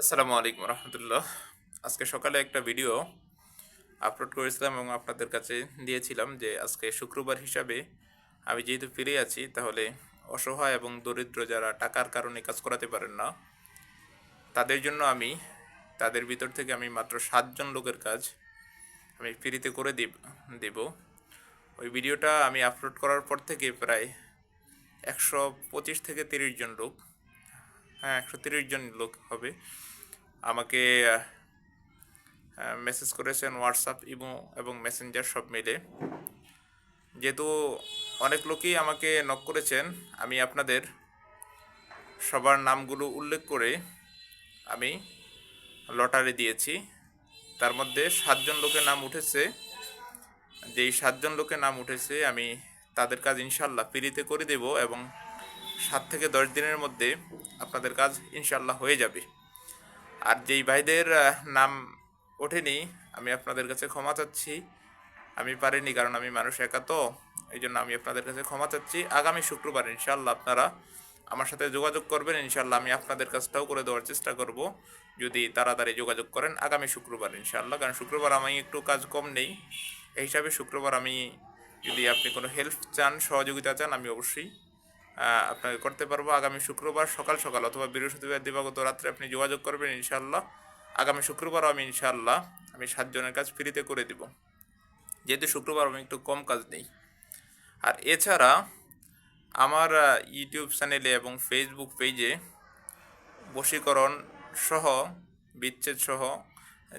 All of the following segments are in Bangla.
আসসালামু আলাইকুম রহমতুল্লাহ। আজকে সকালে একটা ভিডিও আপলোড করেছিলাম এবং আপনাদের কাছে দিয়েছিলাম যে আজকে শুক্রবার হিসাবে আমি যেহেতু ফিরে আছি, তাহলে অসহায় এবং দরিদ্র যারা টাকার কারণে কাজ করাতে পারেন না, তাদের জন্য আমি, তাদের ভিতর থেকে আমি মাত্র সাতজন লোকের কাজ আমি ফ্রিতে করে দিব, দেব। ওই ভিডিওটা আমি আপলোড করার পর থেকে প্রায় একশো পঁচিশ থেকে তিরিশ জন লোক হ্যাঁ একশো তিরিশ জন লোক হবে। আমাকে মেসেজ করেছেন হোয়াটসঅ্যাপ ইমো এবং মেসেঞ্জার সব মিলে। যেহেতু অনেক লোকই আমাকে নক করেছেন, আমি আপনাদের সবার নামগুলো উল্লেখ করে আমি লটারি দিয়েছি। তার মধ্যে সাতজন লোকের নাম উঠেছে। যেই সাতজন লোকের নাম উঠেছে, আমি তাদের কাজ ইনশাল্লাহ ফ্রিতে করে দেব এবং সাত থেকে দশ দিনের মধ্যে আপনাদের কাজ ইনশাল্লাহ হয়ে যাবে। আর যেই ভাইদের নাম ওঠেনি, আমি আপনাদের কাছে ক্ষমা চাচ্ছি। আমি পারিনি কারণ আমি মানুষ একা তো, এই জন্য আমি আপনাদের কাছে ক্ষমা চাচ্ছি। আগামী শুক্রবার ইনশাল্লাহ আপনারা আমার সাথে যোগাযোগ করবেন। ইনশাল্লাহ আমি আপনাদের কাজটাও করে দেওয়ার চেষ্টা করব। যদি তাড়াতাড়ি যোগাযোগ করেন, আগামী শুক্রবার ইনশাল্লাহ কারণ শুক্রবার আমি একটু কাজ কম নেই। এই হিসাবে শুক্রবার আমি যদি আপনি কোনো হেল্প চান, সহযোগিতা চান, আমি অবশ্যই আপনাকে করতে পারব। আগামী শুক্রবার সকাল সকাল অথবা বৃহস্পতিবার দিবাগত রাত্রে আপনি যোগাযোগ করবেন ইনশাল্লাহ আগামী শুক্রবারও আমি ইনশাল্লাহ আমি সাতজনের কাজ ফ্রিতে করে দিব। যেহেতু শুক্রবার আমি একটু কম কাজ নেই। আর এছাড়া আমার ইউটিউব চ্যানেলে এবং ফেসবুক পেজে বশীকরণ সহ, বিচ্ছেদ সহ,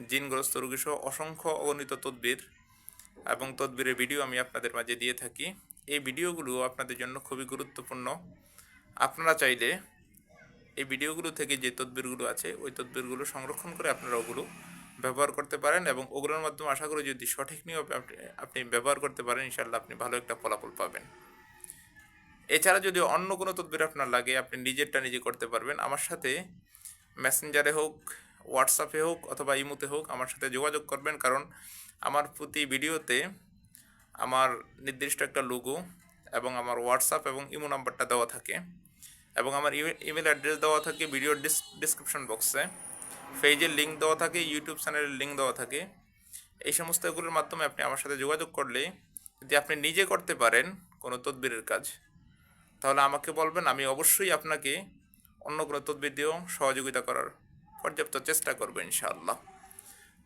জিনগ্রস্ত রোগী সহ অসংখ্য অগণিত তদ্বির এবং তদবিরের ভিডিও আমি আপনাদের মাঝে দিয়ে থাকি। এই ভিডিওগুলো আপনাদের জন্য খুবই গুরুত্বপূর্ণ। আপনারা চাইলে এই ভিডিওগুলো থেকে যে তদবিরগুলো আছে, ওই তদবিরগুলো সংরক্ষণ করে আপনারা ওগুলো ব্যবহার করতে পারেন এবং ওগুলোর মাধ্যমে আশা করি যদি সঠিক নিয়মে আপনি আপনি ব্যবহার করতে পারেন ইনশাল্লাহ আপনি ভালো একটা ফলাফল পাবেন। এছাড়া যদি অন্য কোনো তদবির আপনার লাগে, আপনি নিজেরটা নিজে করতে পারবেন। আমার সাথে মেসেঞ্জারে হোক, হোয়াটসঅ্যাপে হোক অথবা ইমুতে হোক, আমার সাথে যোগাযোগ করবেন। কারণ আমার প্রতি ভিডিওতে আমার নির্দিষ্ট একটা লোগো এবং আমার হোয়াটসঅ্যাপ এবং ইমো নাম্বারটা দেওয়া থাকে এবং আমার ইমেল অ্যাড্রেস দেওয়া থাকে ভিডিওর ডিসক্রিপশন বক্সে পেজের লিঙ্ক দেওয়া থাকে ইউটিউব চ্যানেলের লিঙ্ক দেওয়া থাকে। এই সমস্ত এগুলোর মাধ্যমে আপনি আমার সাথে যোগাযোগ করলে যদি আপনি নিজে করতে পারেন কোনো তদবিরের কাজ, তাহলে আমাকে বলবেন, আমি অবশ্যই আপনাকে অন্য কোনো তদবির দিয়েও সহযোগিতা করার পর্যাপ্ত চেষ্টা করব ইনশাআল্লাহ।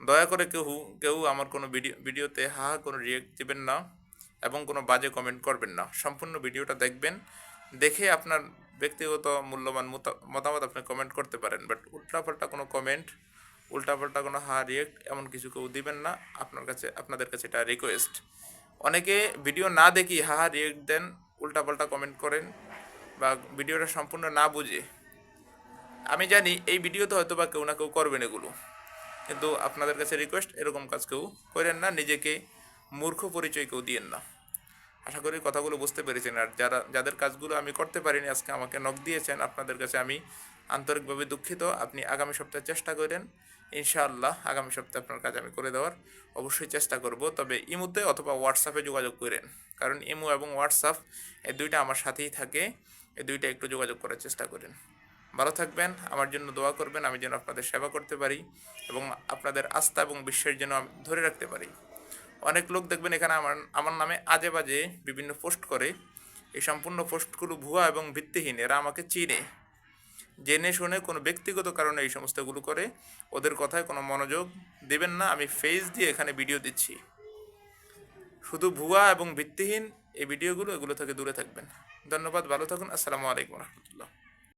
দয়া করে কেউ কেউ আমার কোনো ভিডিও, ভিডিওতে হা কোনো রিয়েক্ট দেবেন না এবং কোনো বাজে কমেন্ট করবেন না। সম্পূর্ণ ভিডিওটা দেখবেন, দেখে আপনার ব্যক্তিগত মূল্যবান মতা- মতামত আপনি কমেন্ট করতে পারেন। বাট উল্টাপাল্টা কোনো কমেন্ট উল্টাপাল্টা কোনো হা রিয়েক্ট এমন কিছু কেউ দিবেন না। আপনার কাছে, আপনাদের কাছে এটা রিকোয়েস্ট অনেকে ভিডিও না দেখি হা হা রিয়েক্ট দেন, উল্টাপাল্টা কমেন্ট করেন বা ভিডিওটা সম্পূর্ণ না বুঝে। আমি জানি এই ভিডিওতে হয়তো বা কেউ না কেউ করবেন এগুলো। কিন্তু আপনাদের কাছে রিকোয়েস্ট এরকম কাজ কেউ করেন না, নিজেকে মূর্খ পরিচয় কেউ দিয়েন না। আশা করি কথাগুলো বুঝতে পেরেছেন। আর যারা, যাদের কাজগুলো আমি করতে পারিনি, আজকে আমাকে নখ দিয়েছেন, আপনাদের কাছে আমি আন্তরিকভাবে দুঃখিত। আপনি আগামী সপ্তাহে চেষ্টা করেন। ইনশাআল্লাহ আগামী সপ্তাহে আপনার কাজ আমি করে দেওয়ার অবশ্যই চেষ্টা করব। তবে ইমুতে অথবা হোয়াটসঅ্যাপে যোগাযোগ করেন। কারণ ইমো এবং হোয়াটসঅ্যাপ এই দুইটা আমার সাথেই থাকে। এই দুইটা একটু যোগাযোগ করার চেষ্টা করেন। ভালো থাকবেন, আমার জন্য দোয়া করবেন, আমি যেন আপনাদের সেবা করতে পারি এবং আপনাদের আস্থা এবং বিশ্বাস যেন ধরে রাখতে পারি। অনেক লোক দেখবেন এখানে আমার আমার নামে আজে বাজে বিভিন্ন পোস্ট করে। এই সম্পূর্ণ পোস্টগুলো ভুয়া এবং ভিত্তিহীন, এরা আমাকে চিনে। জেনে শুনে কোনো ব্যক্তিগত কারণে এই সমস্তগুলো করে, ওদের কথায় কোনো মনোযোগ দেবেন না, আমি ফেস দিয়ে এখানে ভিডিও দিচ্ছি। শুধু ভুয়া এবং ভিত্তিহীন এই ভিডিওগুলো, এগুলো থেকে দূরে থাকবেন। ধন্যবাদ, ভালো থাকুন, আসসালামু আলাইকুম রহমতুল্লাহ।